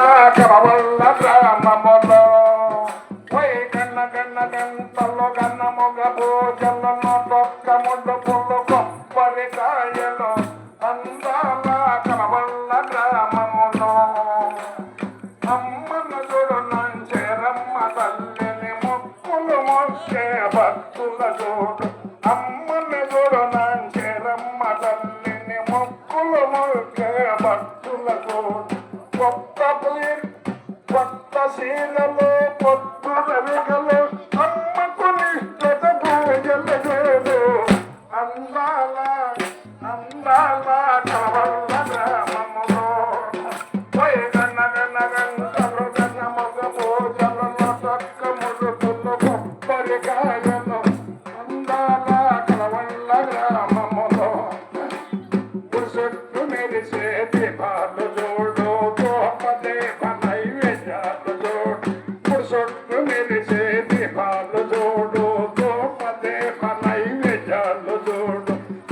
కరవల్ల గ్రామములో వై కన్న కన్న గంటల్లో కన్న మొగ పూజలను తొక్క ముడ్డు పుల్లు కొబ్బరి కాయలు అందాల కరవల్ల గ్రామములో అమ్మన చూడు నంచెరమ్మ తల్లిని మొక్కులు మొక్కే భక్తుల చూడు అమ్మన చూడు నంచెరమ్మ తల్లిని మొక్కులు మొక్కే భక్తుల చూడు కొత్త పులి కొత్త శీలలు పొత్తు రవికలు అమ్మకు నిష్ఠత పూజలు చేదు. అందాల అందాల కవల్ల గ్రామములో. వై గన్న గన్న గంటలు గన్న మగ పూజలు తొక్క ముడుతులు కొబ్బరికాయలు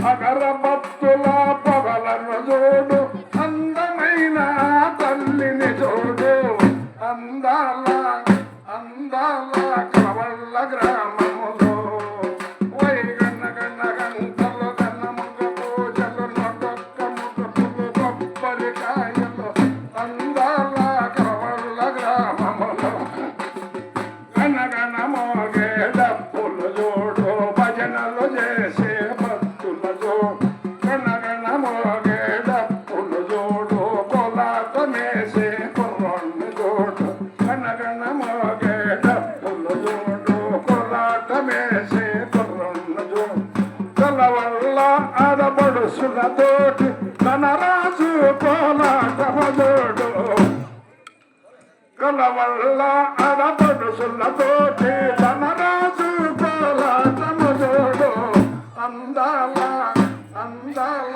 అగరబత్తుల పొగలను చూడు అందమైన తల్లిని చూడు అందాల అందాల కవళ్ళ గ్రామములో వై గన్న గంటలు గన్న ముగ పూజలు కొబ్బరికాయలు అందాల కవళ్ళ గ్రామములో. మేసే తొర్రుండు తన వల్ల అదబడుసున తోటి తన రాజు పోలాటమదోడు కల వల్ల అదబడుసున తోటి తన రాజు పోలాటమదోడు అందాల అందాల